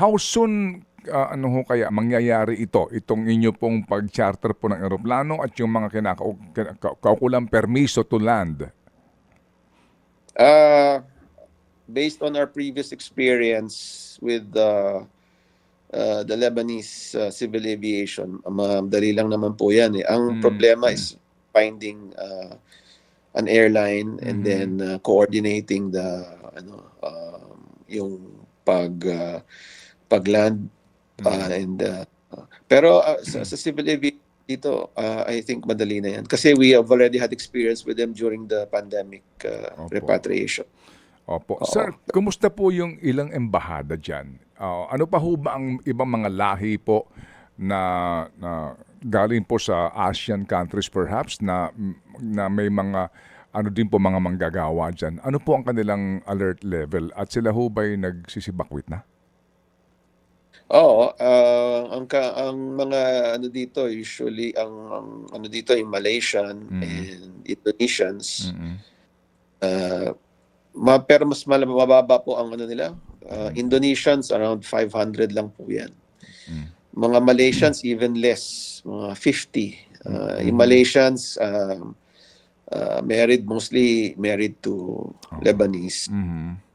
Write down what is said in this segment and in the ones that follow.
how soon ah, ano ho kaya mangyayari ito, itong inyo pong pag-charter po ng eroplano at yung mga kinaka- kina- kaukulang permiso to land? Uh, based on our previous experience with the uh, the Lebanese uh, civil aviation, madali lang naman po yan. Eh. Ang Mm, problema is finding uh, an airline and Mhm. then uh, coordinating the ano um, yung pag uh, pagland uh, and uh, uh, pero uh, sa, sa civil aviation dito uh, I think madali na yan kasi we have already had experience with them during the pandemic uh, Opo. repatriation. Opo. Oo. Sir, kumusta po yung ilang embahada dyan? Ah, ano pa ho ba ang ibang mga lahi po na, na galing po sa Asian countries perhaps na, na may mga ano din po mga manggagawa dyan? Ano po ang kanilang alert level at sila ho ba'y nagsisibakwit na? Oo, ah, ang ka, ang mga ano dito usually ang, ang ano dito yung Malaysian Mhm. and Indonesians. Mm-mm. ah, ma, pero mas mal- mababa po ang ano nila. Ah, Indonesians around 500 lang po 'yan. Mm. Mga Malaysians even less, mga 50. Ah, Yung. Malaysians um, ah, married mostly married to Lebanese. Mhm.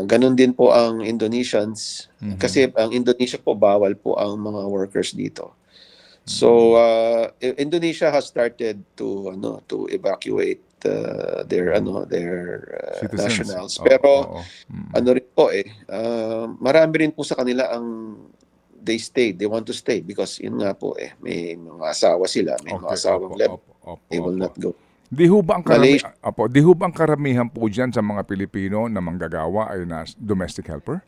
Ganon din po ang Indonesians Mhm. kasi ang Indonesia po bawal po ang mga workers dito. So uh, Indonesia has started to ano to evacuate uh, their ano their uh, Citizens. nationals. Pero oo. Mm. ano rin po eh uh, marami rin po sa kanila ang they stay, they want to stay because yun nga po eh may mga asawa sila, may mga Okay, asawang opo, left, opo, opo, they will opo. not go. Di ho ba ang karami, Malaysia- apo, di ho ba ang karamihan po dyan sa mga Pilipino na manggagawa ay na domestic helper?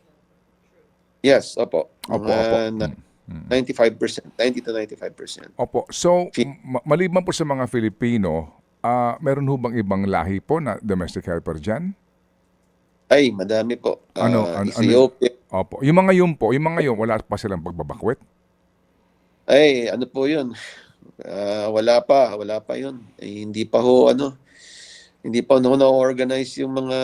Yes, opo. Opo, opo. na- Mm. 95%, 90 to 95%. Opo. So, ma- maliban po sa mga Filipino, ah meron ho bang ibang lahi po na domestic helper dyan? Ay, madami po. Ano- Ah, ano- ano- Ethiopia, Opo. Yung mga yun po, yung mga yun, wala pa silang pagbabakwet? Ay, ano po yun? Ah, wala pa, wala pa yun. Eh, hindi pa ho, ano, hindi pa no na-organize yung mga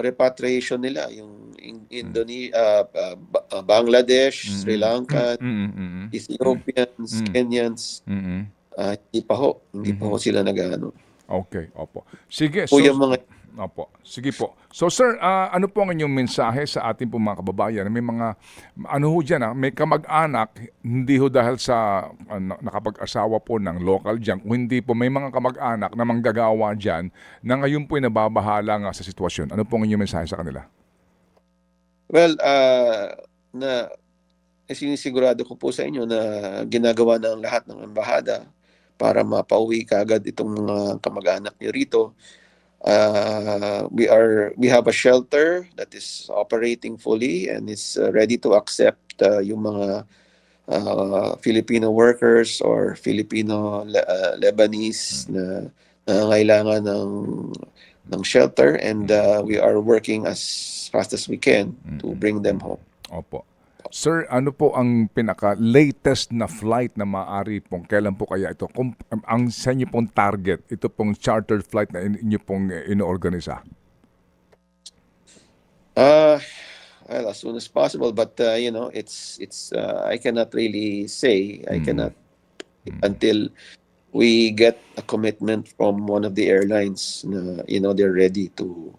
repatriation nila. Yung in, Indone- ah, ah, Ba- ah, Bangladesh, Mm, Sri. Lanka, Mm, mm, mm, Ethiopians, Mm. Kenyans. mm, mm. ah, hindi pa ho. Hindi pa Mhm. ho sila nag-ano. Okay, opo. Sige, Po so, yung mga Opo. Sige po. So sir, ah, ano po ang inyong mensahe sa ating po mga kababayan? May mga, ano ho dyan, ah, may kamag-anak, hindi ho dahil sa ano, nakapag-asawa po ng local dyan, hindi po may mga kamag-anak na manggagawa dyan na ngayon po ay nababahala nga sa sitwasyon. Ano po ang inyong mensahe sa kanila? Well, ah, na eh, sinisigurado ko po sa inyo na ginagawa na ang lahat ng embahada para mapauwi kaagad itong mga kamag-anak niyo rito. Ah, we are we have a shelter that is operating fully and is uh, ready to accept uh, yung mga uh, Filipino workers or Filipino uh, Lebanese na nangangailangan ng ng shelter and uh, we are working as fast as we can to bring them home. Opo. Sir, ano po ang pinaka-latest na flight na maaari pong, kailan po kaya ito? Kung, ang sa inyo pong target, ito pong chartered flight na in- inyo pong eh, inoorganisa? Uh well, as soon as possible, but uh, you know, it's it's uh, I cannot really say. I Mm. cannot until we get a commitment from one of the airlines na you know they're ready to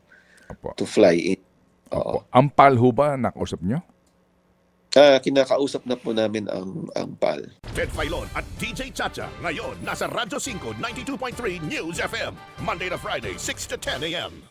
Opo. to fly in. Opo. Ang PAL ho ba, nakausap nyo? Ah, kinakausap na po namin ang ang PAL. Ted Filon at DJ Chacha. Ngayon, nasa Radyo 5, 92.3 News FM. Monday to Friday, 6 to 10 a.m.